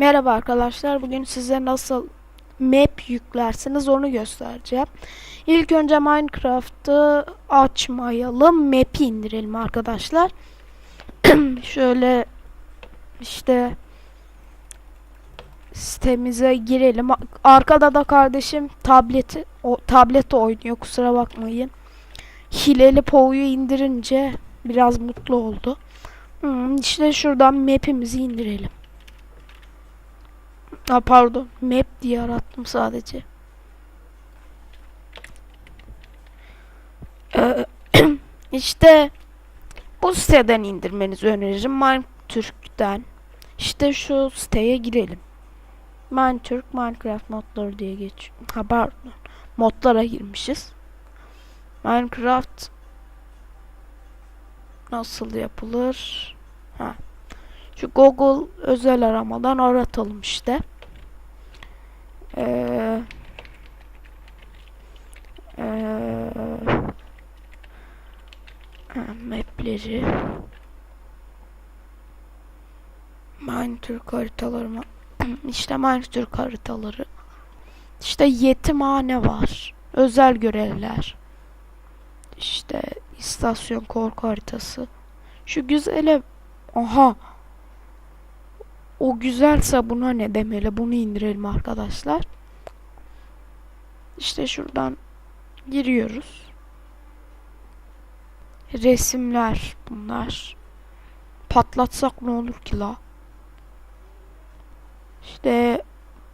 Merhaba arkadaşlar. Bugün size nasıl map yüklersiniz onu göstereceğim. İlk önce Minecraft'ı açmayalım. Map'i indirelim arkadaşlar. Şöyle işte sitemize girelim. Arkada da kardeşim tableti o tableti oynuyor. Kusura bakmayın. Hileli Pow'u indirince biraz mutlu oldu. Hmm, işte şuradan map'imizi indirelim. Ha pardon. Map diye arattım sadece. Ee, işte bu siteden indirmenizi öneririm. Minetürk'ten. İşte şu siteye girelim. Minetürk Minecraft modları diye geçiyor. Ha pardon. Modlara girmişiz. Minecraft nasıl yapılır? Ha. Şu Google özel aramadan aratalım işte. Ee, ee, ha, mapleri Minetürk haritaları mı? işte Minetürk haritaları. İşte yetimhane var. Özel görevler. İşte istasyon korku haritası. Şu güzele Aha. O güzelse buna ne demeli? Bunu indirelim arkadaşlar. İşte şuradan giriyoruz. Resimler bunlar. Patlatsak ne olur ki la? İşte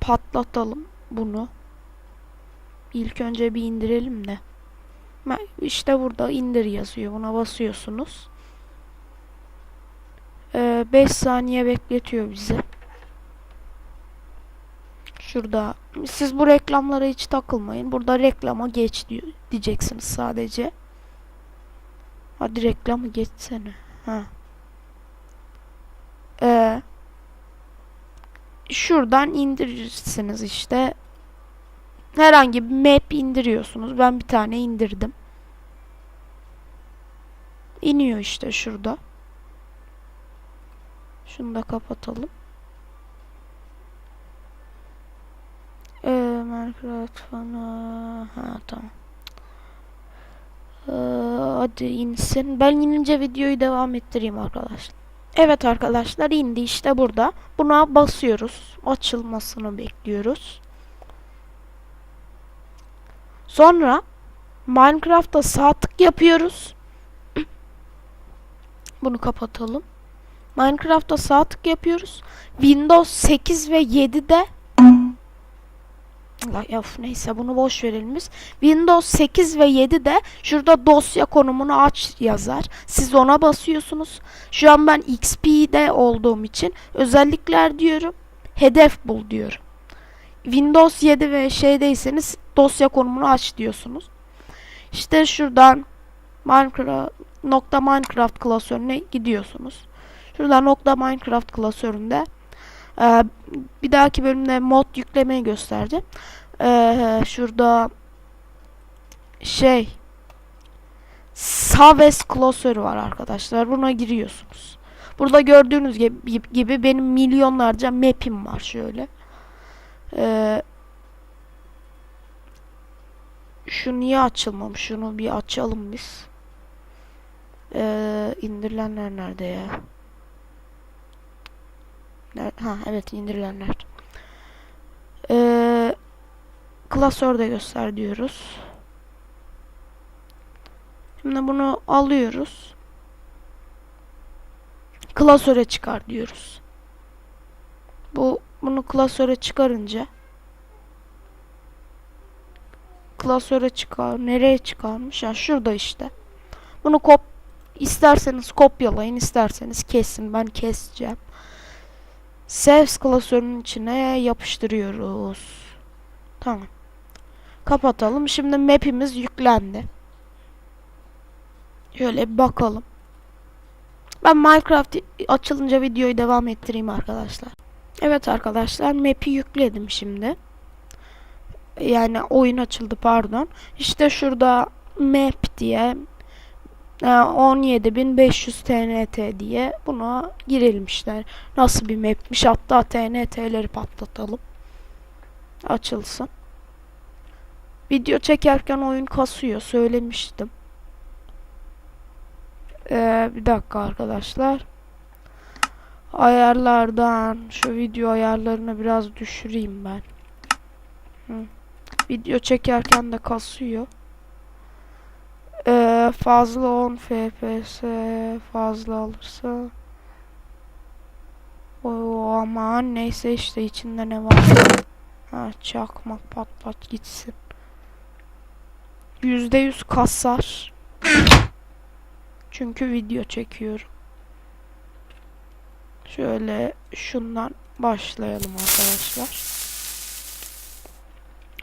patlatalım bunu. İlk önce bir indirelim de. İşte burada indir yazıyor. Buna basıyorsunuz. 5 ee, saniye bekletiyor bizi. Şurada siz bu reklamlara hiç takılmayın. Burada reklama geç diyor diyeceksiniz sadece. Hadi reklamı geçsene. Ha. Ee, şuradan indirirsiniz işte. Herhangi bir map indiriyorsunuz. Ben bir tane indirdim. İniyor işte şurada. Şunu da kapatalım. Ee, Minecraft falan. Ha tamam. Ee, hadi insin. Ben inince videoyu devam ettireyim arkadaşlar. Evet arkadaşlar indi işte burada. Buna basıyoruz. Açılmasını bekliyoruz. Sonra Minecraft'ta sağ tık yapıyoruz. Bunu kapatalım. Minecraft'ta sağ tık yapıyoruz. Windows 8 ve 7'de Of neyse bunu boş verelim. Windows 8 ve 7'de şurada dosya konumunu aç yazar. Siz ona basıyorsunuz. Şu an ben XP'de olduğum için özellikler diyorum. Hedef bul diyorum. Windows 7 ve şeydeyseniz dosya konumunu aç diyorsunuz. İşte şuradan Minecraft nokta Minecraft klasörüne gidiyorsunuz. Şurada nokta Minecraft klasöründe ee, bir dahaki bölümde mod yüklemeyi gösterdi. Ee, şurada şey Saves klasörü var arkadaşlar. Buna giriyorsunuz. Burada gördüğünüz gibi, gibi benim milyonlarca map'im var şöyle. Ee, şu niye açılmamış? Şunu bir açalım biz. Ee, indirilenler nerede ya? Ha evet indirilenler. Ee, klasörde göster diyoruz. Şimdi bunu alıyoruz. Klasöre çıkar diyoruz. Bu bunu klasöre çıkarınca klasöre çıkar. Nereye çıkarmış? Ya şurada işte. Bunu kop isterseniz kopyalayın, isterseniz kesin. Ben keseceğim. Saves klasörünün içine yapıştırıyoruz. Tamam. Kapatalım. Şimdi map'imiz yüklendi. Şöyle bakalım. Ben Minecraft açılınca videoyu devam ettireyim arkadaşlar. Evet arkadaşlar map'i yükledim şimdi. Yani oyun açıldı pardon. İşte şurada map diye 17.500 TNT diye buna girilmişler. Nasıl bir mapmiş hatta TNT'leri patlatalım. Açılsın. Video çekerken oyun kasıyor söylemiştim. Ee, bir dakika arkadaşlar. Ayarlardan şu video ayarlarını biraz düşüreyim ben. Hı. Video çekerken de kasıyor. Fazla 10 FPS fazla alırsa. O aman neyse işte içinde ne var? Ha çakmak pat pat gitsin %100 kasar. Çünkü video çekiyorum. Şöyle şundan başlayalım arkadaşlar.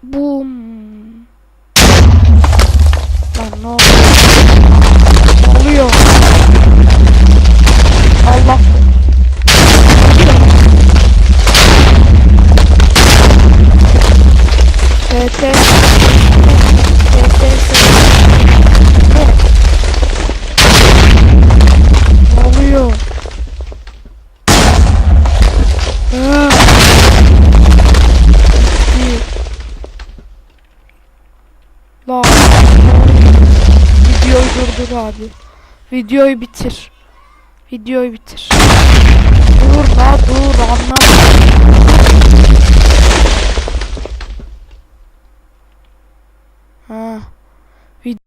Boom Lan ne oluyor? Ne oluyor? Allah. TT. Ne oluyor? Ah. İyi. Lan. Videoyu durdur abi. Videoyu bitir. Videoyu bitir. Dur la dur anlamadım. Ha.